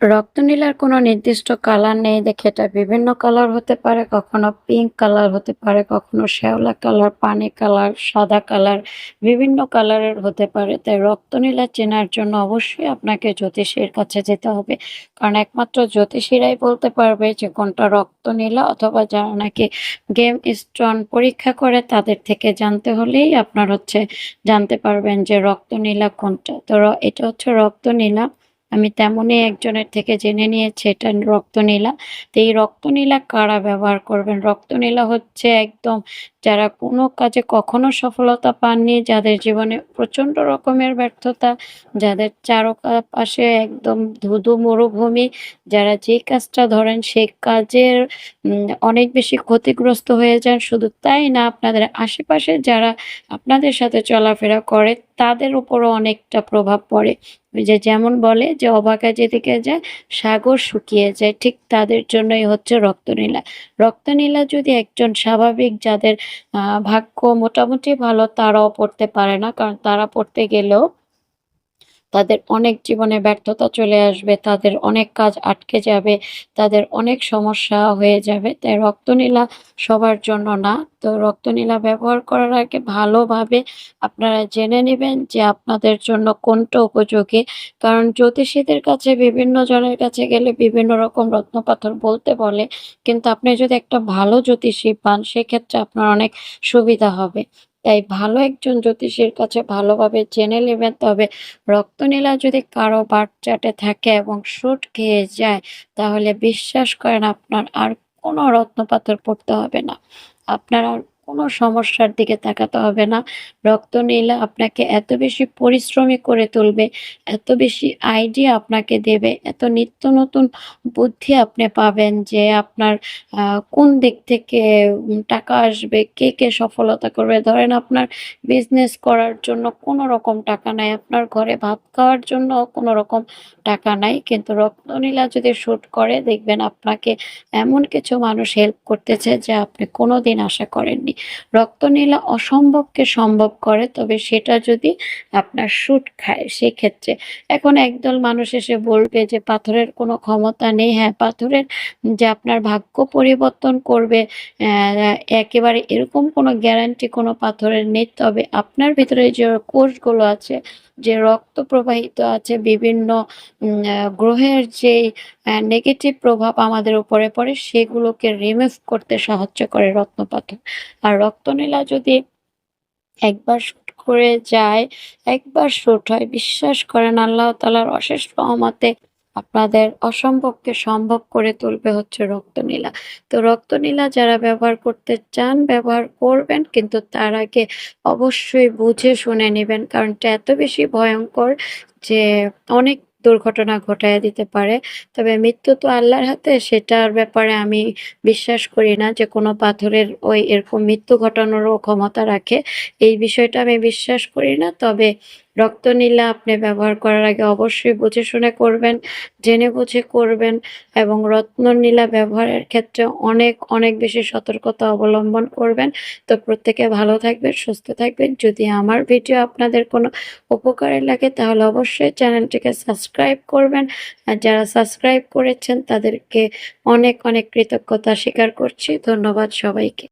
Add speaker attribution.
Speaker 1: রক্তনীলার কোনো নির্দিষ্ট কালার নেই। দেখে এটা বিভিন্ন কালার হতে পারে, কখনো পিঙ্ক কালার হতে পারে, কখনো শ্যাওলা কালার, পানি কালার, সাদা কালার, বিভিন্ন কালারের হতে পারে। তাই রক্তনীলা চেনার জন্য অবশ্যই আপনাকে জ্যোতিষীর কাছে যেতে হবে। কারণ একমাত্র জ্যোতিষীরাই বলতে পারবে যে কোনটা রক্তনীলা অথবা যারা নাকি গেম স্টোন পরীক্ষা করে তাদের থেকে জানতে হলেই আপনার হচ্ছে জানতে পারবেন যে রক্তনীলা কোনটা। তো এটা হচ্ছে রক্তনীলা। আমি তেমনই একজনের থেকে জেনে নিয়েছি, এটা রক্তনীলা। তো এই রক্তনীলা কারা ব্যবহার করবেন? রক্তনীলা হচ্ছে একদম যারা কোনো কাজে কখনো সফলতা পাননি, যাদের জীবনে প্রচণ্ড রকমের ব্যর্থতা, যাদের চারপাশে একদম ধুধু মরুভূমি, যারা যে কাজটা ধরেন সেই কাজের অনেক বেশি ক্ষতিগ্রস্ত হয়ে যান। শুধু তাই না, আপনাদের আশেপাশে যারা আপনাদের সাথে চলাফেরা করে, তাদের উপরও অনেকটা প্রভাব পড়ে। যে যেমন বলে যে, অবাকা যেদিকে যায়, সাগর শুকিয়ে যায়। ঠিক তাদের জন্যই হচ্ছে রক্তনীলা। রক্তনীলা যদি একজন স্বাভাবিক যাদের ভাগ্য মোটামুটি ভালো তারাও পড়তে পারে না। কারণ তারা পড়তে গেলেও তাদের অনেক জীবনে ব্যর্থতা চলে আসবে, তাদের অনেক কাজ আটকে যাবে, তাদের অনেক সমস্যা হয়ে যাবে। তাই রক্তনীলা সবার জন্য না। তো রক্তনীলা ব্যবহার করার আগে ভালোভাবে আপনারা জেনে নেবেন যে আপনাদের জন্য কোনটা উপযোগী। কারণ জ্যোতিষীদের কাছে, বিভিন্ন জনের কাছে গেলে বিভিন্ন রকম রত্নপাথর বলতে বলে। কিন্তু আপনি যদি একটা ভালো জ্যোতিষী পান, সেক্ষেত্রে আপনার অনেক সুবিধা হবে। তাই ভালো একজন জ্যোতিষীর কাছে ভালোভাবে জেনে নেবেন। তবে রক্তনীলা যদি কারও বাচ্চাটে থাকে এবং শুট খেয়ে যায়, তাহলে বিশ্বাস করেন আপনার আর কোনো রত্নপাথর পড়তে হবে না। আপনার আর কোনো সমস্যার দিকে তাকাতে হবে না। রক্ত রক্তনীলা আপনাকে এত বেশি পরিশ্রমী করে তুলবে, এত বেশি আইডিয়া আপনাকে দেবে, এত নিত্য নতুন বুদ্ধি আপনি পাবেন যে আপনার কোন দিক থেকে টাকা আসবে, কে কে সফলতা করবে। ধরেন আপনার বিজনেস করার জন্য কোনো রকম টাকা নাই, আপনার ঘরে ভাত খাওয়ার জন্য কোনো রকম টাকা নাই, কিন্তু রত্ননীলা যদি শুট করে, দেখবেন আপনাকে এমন কিছু মানুষ হেল্প করতেছে যে আপনি কোনোদিন আশা করেননি। রক্তনীলা অসম্ভবকে সম্ভব করে, তবে সেটা যদি আপনার শুট খায়, সেক্ষেত্রে। এখন একদল মানুষ এসে বলবে যে, পাথরের কোনো ক্ষমতা নেই। হ্যাঁ পাথরের যে আপনার ভাগ্য পরিবর্তন করবে একেবারে এরকম কোনো গ্যারান্টি কোনো পাথরের নেই। তবে আপনার ভিতরে যে কোষগুলো আছে, যে রক্ত প্রবাহিত আছে, বিভিন্ন গ্রহের যে নেগেটিভ প্রভাব আমাদের উপরে পড়ে, সেগুলোকে রিমুভ করতে সাহায্য করে রত্নপাথর আর রক্তনীলা যদি একবার করে যায়, একবার শুট হয়, বিশ্বাস করেন, আল্লাহ তাআলার অশেষ রহমতে আপনাদের অসম্ভবকে সম্ভব করে তুলবে হচ্ছে রক্তনীলা। তো রক্তনীলা যারা ব্যবহার করতে চান, ব্যবহার করবেন, কিন্তু তার আগে অবশ্যই বুঝে শুনে নেবেন, কারণ এটা এত বেশি ভয়ঙ্কর যে অনেক দুর্ঘটনা ঘটায় দিতে পারে। তবে মৃত্যু তো আল্লাহর হাতে, সেটার ব্যাপারে আমি বিশ্বাস করি না যে কোনো পাথরের ওই এরকম মৃত্যু ঘটানোরও ক্ষমতা রাখে। এই বিষয়টা আমি বিশ্বাস করি না। তবে রক্তনীলা আপনি ব্যবহার করার আগে অবশ্যই বুঝে শুনে করবেন, জেনে বুঝে করবেন এবং রত্ননীলা ব্যবহারের ক্ষেত্রে অনেক অনেক বেশি সতর্কতা অবলম্বন করবেন। তো প্রত্যেকে ভালো থাকবেন, সুস্থ থাকবেন। যদি আমার ভিডিও আপনাদের কোনো উপকারে লাগে তাহলে অবশ্যই চ্যানেলটিকে সাবস্ক্রাইব করবেন। আর যারা সাবস্ক্রাইব করেছেন তাদেরকে অনেক অনেক কৃতজ্ঞতা স্বীকার করছি। ধন্যবাদ সবাইকে।